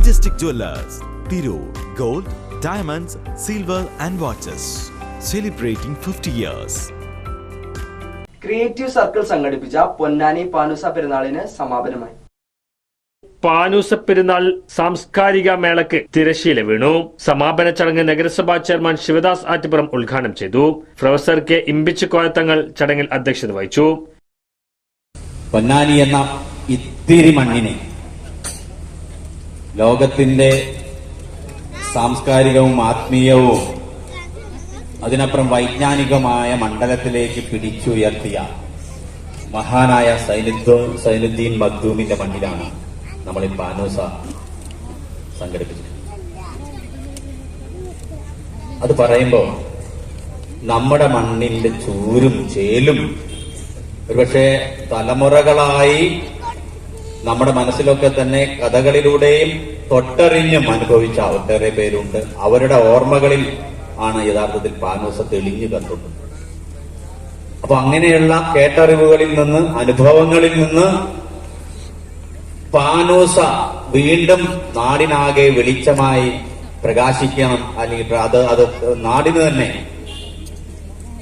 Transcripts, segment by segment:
Majestic Jewelers, Thiru, Gold, Diamonds, Silver and Watches. Celebrating 50 years. Creative circle സംഘടിപ്പിച്ച പൊന്നാനി പാനുസ പെരുന്നാളിന് സമാപനമായി പാനൂസ പെരുന്നാൾ സാംസ്കാരിക മേളക്ക് തിരശ്ശീല വീണു സമാപന ചടങ്ങ് നഗരസഭാ ചെയർമാൻ ശിവദാസ് ആറ്റുപുറം ഉദ്ഘാടനം ചെയ്തു പ്രൊഫസർ കെ ഇമ്പിച്ച് കോയത്തങ്ങൾ ചടങ്ങിൽ അധ്യക്ഷത വഹിച്ചു പൊന്നാനി എന്ന ഇത്തിരി മണ്ണിനെ ലോകത്തിന്റെ സാംസ്കാരികവും ആത്മീയവും അതിനപ്പുറം വൈജ്ഞാനികമായ മണ്ഡലത്തിലേക്ക് പിടിച്ചുയർത്തിയ മഹാനായ സൈനുദ്ദോ സൈനുദ്ദീൻ മഖ്ദൂമിന്റെ മണ്ണിലാണ് നമ്മൾ ഈ പാനൂസ സംഘടിപ്പിച്ചത് അത് പറയുമ്പോൾ നമ്മുടെ മണ്ണിന്റെ ചൂരും ചേലും ഒരുപക്ഷെ തലമുറകളായി നമ്മുടെ മനസ്സിലൊക്കെ തന്നെ കഥകളിലൂടെയും തൊട്ടറിഞ്ഞും അനുഭവിച്ച ഒട്ടേറെ പേരുണ്ട്. അവരുടെ ഓർമ്മകളിൽ ആണ് യഥാർത്ഥത്തിൽ പാനൂസ തെളിഞ്ഞു കണ്ടുള്ളത് അപ്പൊ അങ്ങനെയുള്ള കേട്ടറിവുകളിൽ നിന്ന് അനുഭവങ്ങളിൽ നിന്ന് പാനൂസ വീണ്ടും നാടിനാകെ വെളിച്ചമായി പ്രകാശിക്കണം അല്ലെങ്കിൽ അത് അത് നാടിന് തന്നെ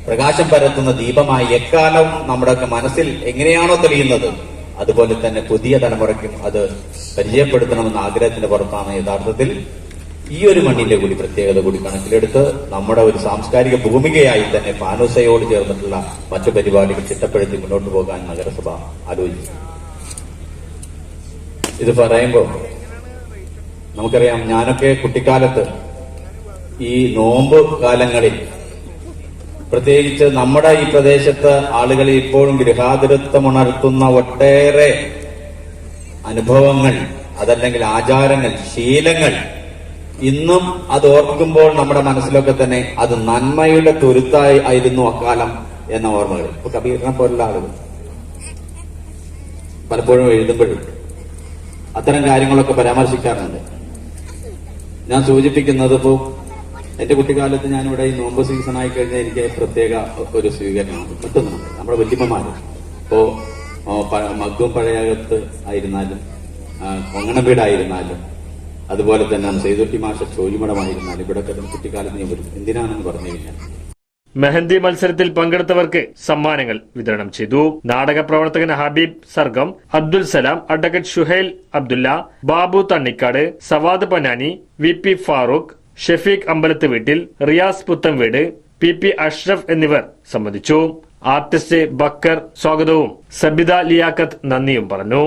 പ്രകാശം പരത്തുന്ന ദീപമായി. എക്കാലം നമ്മുടെയൊക്കെ മനസ്സിൽ എങ്ങനെയാണോ തെളിയുന്നത്? അതുപോലെ തന്നെ പുതിയ തലമുറയ്ക്കും അത് പരിചയപ്പെടുത്തണമെന്ന ആഗ്രഹത്തിന്റെ പുറത്താണ് യഥാർത്ഥത്തിൽ ഈ ഒരു മണ്ണിന്റെ കൂടി പ്രത്യേകത കൂടി കണക്കിലെടുത്ത് നമ്മുടെ ഒരു സാംസ്കാരിക ഭൂമികയായി തന്നെ പാനോസയോട് ചേർന്നിട്ടുള്ള മറ്റു പരിപാടികൾ ചിട്ടപ്പെടുത്തി മുന്നോട്ട് പോകാൻ നഗരസഭ ആലോചിച്ചു. ഇത് പറയുമ്പോൾ നമുക്കറിയാം ഞാനൊക്കെ കുട്ടിക്കാലത്ത് ഈ നോമ്പ് കാലങ്ങളിൽ പ്രത്യേകിച്ച് നമ്മുടെ ഈ പ്രദേശത്ത് ആളുകൾ ഇപ്പോഴും ഗൃഹാതുരത്വം ഉണർത്തുന്ന ഒട്ടേറെ അനുഭവങ്ങൾ അതല്ലെങ്കിൽ ആചാരങ്ങൾ ശീലങ്ങൾ. ഇന്നും അത് ഓർക്കുമ്പോൾ നമ്മുടെ മനസ്സിലൊക്കെ തന്നെ അത് നന്മയുടെ തുരുത്തായി ആയിരുന്നു അക്കാലം എന്ന ഓർമ്മകൾ. ഇപ്പൊ കബീറിനെ പോലുള്ള ആളുകൾ പലപ്പോഴും എഴുതുമ്പോഴും അത്തരം കാര്യങ്ങളൊക്കെ പരാമർശിക്കാറുണ്ട്. ഞാൻ സൂചിപ്പിക്കുന്നത് ഇപ്പോ എന്റെ കുട്ടിക്കാലത്ത് ഞാനിവിടെ ഈ നോമ്പ് സീസണായി കഴിഞ്ഞാൽ എനിക്ക് പ്രത്യേക ഒരു സ്വീകരണമാണ് കിട്ടുന്നുണ്ട്. നമ്മുടെ വല്യമ്മമാര് ഇപ്പോ മഗ്ഗും പഴയകത്ത് ആയിരുന്നാലും കൊങ്ങണവീടായിരുന്നാലും അതുപോലെ തന്നെ സെയ്തുട്ടി മാഷ ചോലിമടമായിരുന്നാലും ഇവിടെ കുട്ടിക്കാലത്ത് ഞാൻ വരും. എന്തിനാണെന്ന് പറഞ്ഞു കഴിഞ്ഞാൽ മെഹന്തി മത്സരത്തിൽ പങ്കെടുത്തവർക്ക് സമ്മാനങ്ങൾ വിതരണം ചെയ്തു. നാടക പ്രവർത്തകൻ Habeeb Sargam Abdul Salam advocate Shuhail Abdulla Babu Thannikkad Savad Panani V P Farooq Shefeeq Ambalath വീട്ടിൽ റിയാസ് പുത്തംവീട് പി പി അഷ്റഫ് എന്നിവർ സംബന്ധിച്ചു. ആർട്ടിസ്റ്റ് ബക്കർ സ്വാഗതവും. സബിത ലിയാക്കത്ത് നന്ദിയും പറഞ്ഞു.